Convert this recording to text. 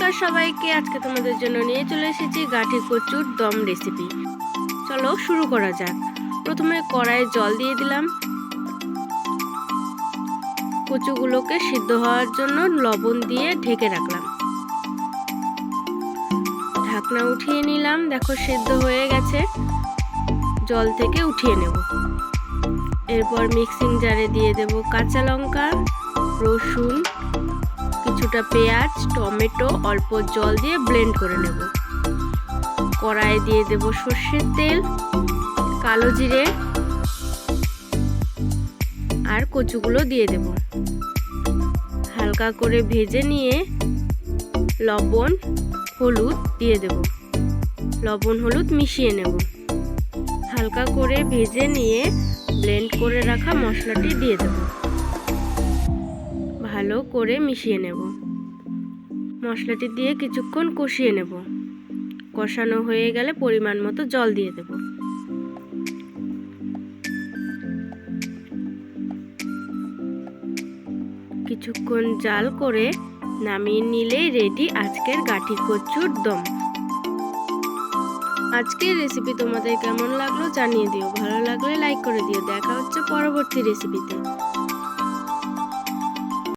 নমস্কার সবাইকে। আজকে তোমাদের জন্য নিয়ে চলে এসেছি গাঠি কচুর দম রেসিপি চলো শুরু করা যাক। প্রথমে কড়াইয়ে জল দিয়ে দিলাম। কচুগুলোকে সিদ্ধ হওয়ার জন্য লবণ দিয়ে ঢেকে রাখলাম। ঢাকনা উঠিয়ে নিলাম। দেখো সিদ্ধ হয়ে গেছে। জল থেকে উঠিয়ে নেব। এরপর মিক্সিং জারে দিয়ে দেব কাঁচা লঙ্কা, রসুন কিছুটা পেঁয়াজ, টমেটো, অল্প জল দিয়ে ব্লেন্ড করে নেব। কড়াইয়ে দিয়ে দেব সর্ষের তেল, কালো জিরে আর কচুগুলো দিয়ে দেব। হালকা করে ভেজে নিয়ে লবণ, হলুদ দিয়ে দেব। লবণ, হলুদ মিশিয়ে নেব। হালকা করে ভেজে নিয়ে ব্লেন্ড করে রাখা মশলাটি দিয়ে দেব। ভালো করে মিশিয়ে নেব। মশলাটি দিয়ে কিছুক্ষণ কষিয়ে নেব। কষানো হয়ে গেলে পরিমাণ মতো জল দিয়ে দেব। কিছুক্ষণ জাল করে নামিয়ে নিলেই রেডি আজকের গাঠি কচুর দম। আজকের রেসিপি তোমাদের কেমন লাগল জানিয়ে দিও। ভালো লাগলে লাইক করে দিও। দেখা হচ্ছে পরবর্তী রেসিপিতে